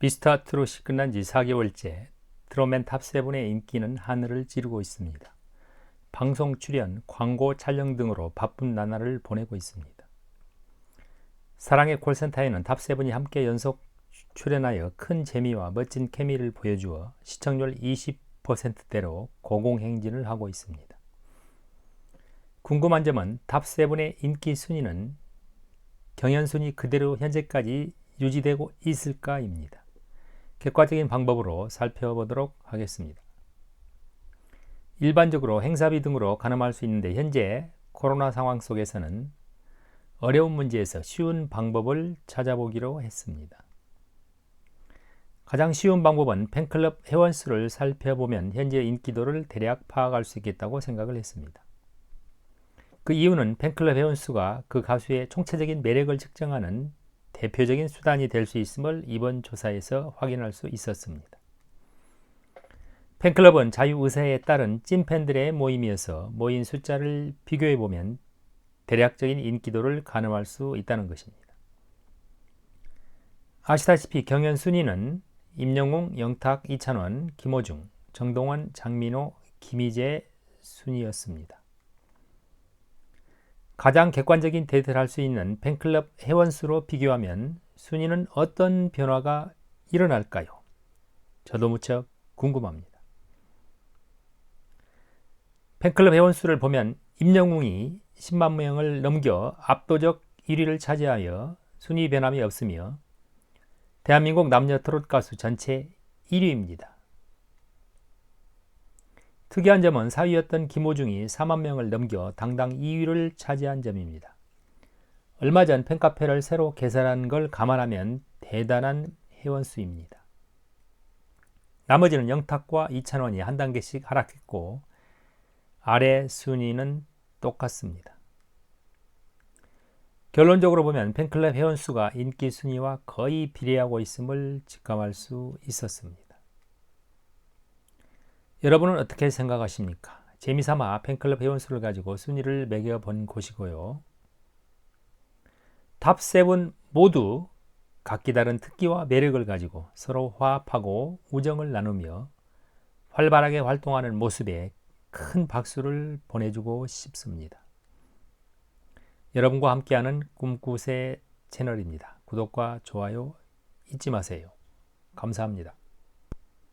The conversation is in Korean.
미스터 트롯이 끝난 지 4개월째 트롯맨 탑7의 인기는 하늘을 찌르고 있습니다. 방송 출연, 광고 촬영 등으로 바쁜 나날을 보내고 있습니다. 사랑의 콜센터에는 탑7이 함께 연속 출연하여 큰 재미와 멋진 케미를 보여주어 시청률 20%대로 고공행진을 하고 있습니다. 궁금한 점은 탑7의 인기 순위는 경연 순위 그대로 현재까지 유지되고 있을까입니다. 객관적인 방법으로 살펴보도록 하겠습니다. 일반적으로 행사비 등으로 가늠할 수 있는데 현재 코로나 상황 속에서는 어려운 문제에서 쉬운 방법을 찾아보기로 했습니다. 가장 쉬운 방법은 팬클럽 회원수를 살펴보면 현재 인기도를 대략 파악할 수 있겠다고 생각을 했습니다. 그 이유는 팬클럽 회원수가 그 가수의 총체적인 매력을 측정하는 대표적인 수단이 될 수 있음을 이번 조사에서 확인할 수 있었습니다. 팬클럽은 자유의사에 따른 찐팬들의 모임이어서 모인 숫자를 비교해 보면 대략적인 인기도를 가늠할 수 있다는 것입니다. 아시다시피 경연 순위는 임영웅, 영탁, 이찬원, 김호중, 정동원, 장민호, 김희재 순이었습니다. 가장 객관적인 데이터를 할 수 있는 팬클럽 회원수로 비교하면 순위는 어떤 변화가 일어날까요? 저도 무척 궁금합니다. 팬클럽 회원수를 보면 임영웅이 10만 명을 넘겨 압도적 1위를 차지하여 순위 변함이 없으며 대한민국 남녀 트롯 가수 전체 1위입니다. 특이한 점은 4위였던 김호중이 4만 명을 넘겨 당당 2위를 차지한 점입니다. 얼마 전 팬카페를 새로 개설한 걸 감안하면 대단한 회원수입니다. 나머지는 영탁과 이찬원이 한 단계씩 하락했고 아래 순위는 똑같습니다. 결론적으로 보면 팬클럽 회원수가 인기 순위와 거의 비례하고 있음을 직감할 수 있었습니다. 여러분은 어떻게 생각하십니까? 재미삼아 팬클럽 회원수를 가지고 순위를 매겨본 곳이고요. 탑7 모두 각기 다른 특기와 매력을 가지고 서로 화합하고 우정을 나누며 활발하게 활동하는 모습에 큰 박수를 보내주고 싶습니다. 여러분과 함께하는 꿈꾸새 채널입니다. 구독과 좋아요 잊지 마세요. 감사합니다.